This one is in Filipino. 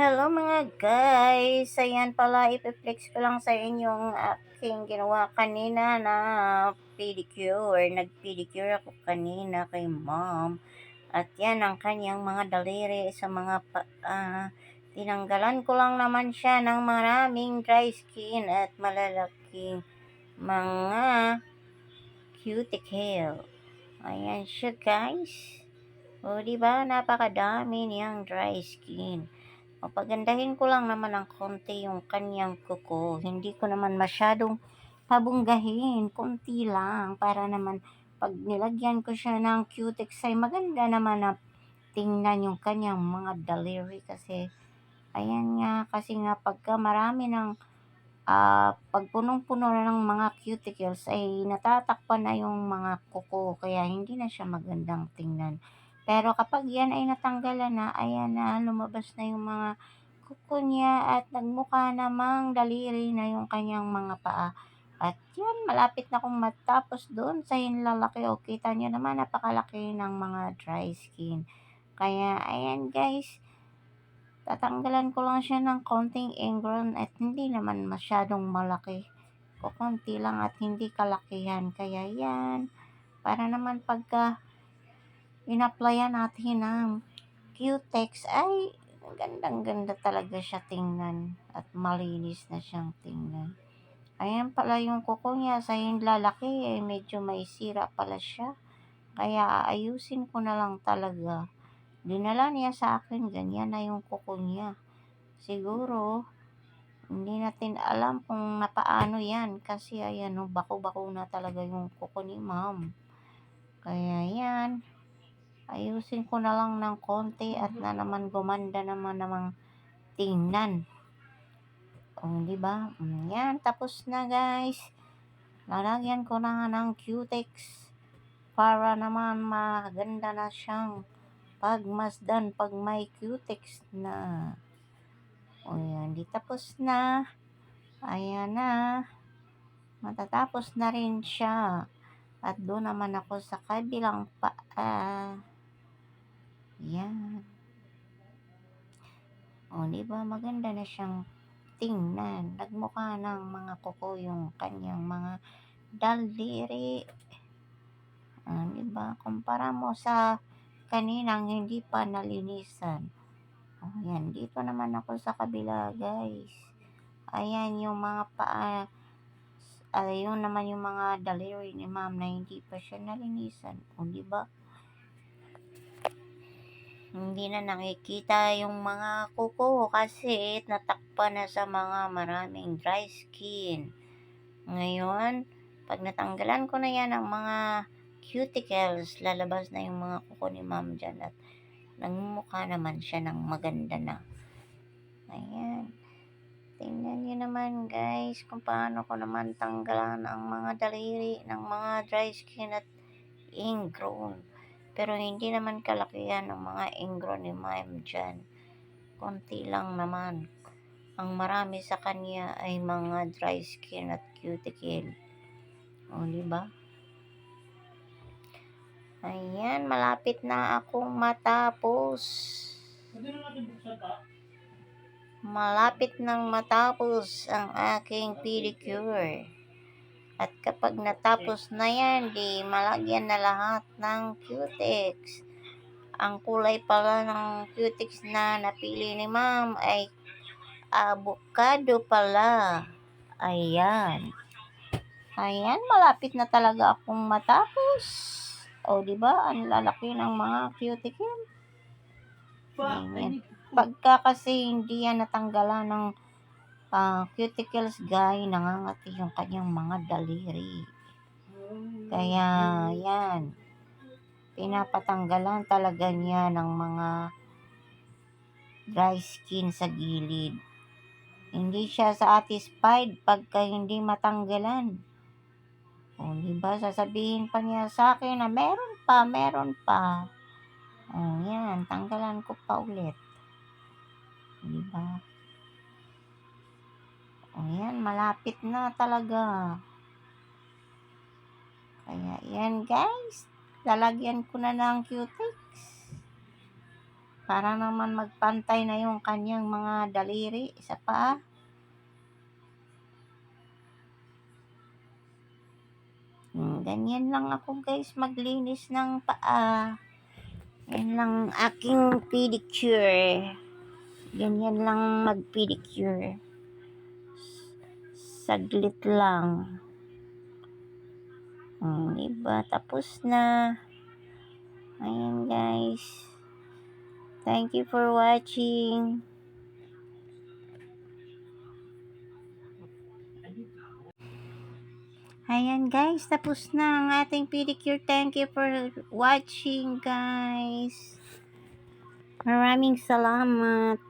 Hello mga guys! Ayan pala, ipiflex ko lang sa inyo ang aking ginawa kanina na pedicure. Nag-pedicure ako kanina kay mom. At yan ang kanyang mga daliri sa mga paa. Tinanggalan ko lang naman siya ng maraming dry skin at malalaking mga cuticle. Ayan siya guys. O, di ba? Napakadami niyang dry skin. O, pagandahin ko lang naman ng konti yung kanyang kuko. Hindi ko naman masyadong pabunggahin. Konti lang. Para naman pag nilagyan ko siya ng cutex ay maganda naman na tingnan yung kanyang mga daliri kasi ayan nga kasi nga pagka marami ng ah pag punong-puno na ng mga cuticles ay natatakpan na yung mga kuko kaya hindi na siya magandang tingnan. Pero kapag yan ay natanggalan na, ayan na, lumabas na yung mga kuko niya at nagmukha namang daliri na yung kanyang mga paa. At yan, malapit na akong matapos doon sa hinlalaki. O, kita nyo naman, napakalaki ng mga dry skin. Kaya, ayan guys, tatanggalan ko lang siya ng konting ingrown at hindi naman masyadong malaki. O, konti lang at hindi kalakihan. Kaya yan, para naman pagka in-applyan natin ng cutex ay gandang ganda talaga siya tingnan at malinis na siyang tingnan. Ayan pala yung kuko niya sa lalaki eh medyo may sira pala siya. Kaya ayusin ko na lang talaga. Dinala niya sa akin ganyan na yung kuko niya. Siguro hindi natin alam kung napaano yan kasi ayan no, bako-bako na talaga yung kuko ni ma'am. Kaya yan, ayusin ko na lang ng konti at na naman gumanda naman namang tingnan. O, di ba? Mm, Yan, tapos na guys. Lalagyan ko na ng cutex para naman maganda na siyang pagmasdan pag may cutex na. O yan, di tapos na. Ayan na. Matatapos na rin siya. At doon naman ako sa kabilang paa. Yan. O, di ba? Maganda na siyang tingnan. Nagmukha ng mga kuko yung kanyang mga daldiri. Ah, di ba? Kumpara mo sa kaninang hindi pa nalinisan. O, yan. Dito naman ako sa kabila, guys. Ayan yung mga paa. Ayun naman yung mga daliri ni ma'am na hindi pa siya nalinisan. O, di ba? Hindi na nakikita yung mga kuko kasi natakpan na sa mga maraming dry skin. Ngayon, pag natanggalan ko na yan ng mga cuticles, lalabas na yung mga kuko ni ma'am dyan at nagmumukha naman siya ng maganda na. Ayan. Tingnan niyo naman guys kung paano ko naman tanggalan ang mga daliri ng mga dry skin at ingrown. Pero hindi naman kalakihan ng mga ingrown ni ma'am dyan. Konti lang naman. Ang marami sa kanya ay mga dry skin at cuticle. O, di ba? Ayan, malapit na akong matapos. Malapit nang matapos ang aking pedicure. At kapag natapos na yan, di malagyan na lahat ng cutex. Ang kulay pala ng cutex na napili ni ma'am ay avocado pala. Ayan. Ayan, malapit na talaga akong matapos. O, di ba? Ang lalaki ng mga cuticle. Ayan. Pagka kasi hindi yan natanggalan ng ah, cuticles guy, nangangati yung kanyang mga daliri. Kaya, yan. Pinapatanggalan talaga niya ng mga dry skin sa gilid. Hindi siya satisfied pagka hindi matanggalan. O, di ba? Sasabihin pa niya sa akin na meron pa, meron pa. O, yan. Tanggalan ko pa ulit. Di ba? O, yan. Malapit na talaga. Kaya, yan guys. Lalagyan ko na ng cutex. Para naman magpantay na yung kanyang mga daliri sa paa. Hmm, ganyan lang ako guys maglinis ng paa. Yan lang aking pedicure. Ganyan lang mag-pedicure. Saglit lang. Hmm, diba? Tapos na. Ayan guys. Thank you for watching. Ayan guys, tapos na ang ating pedicure. Thank you for watching guys. Maraming salamat.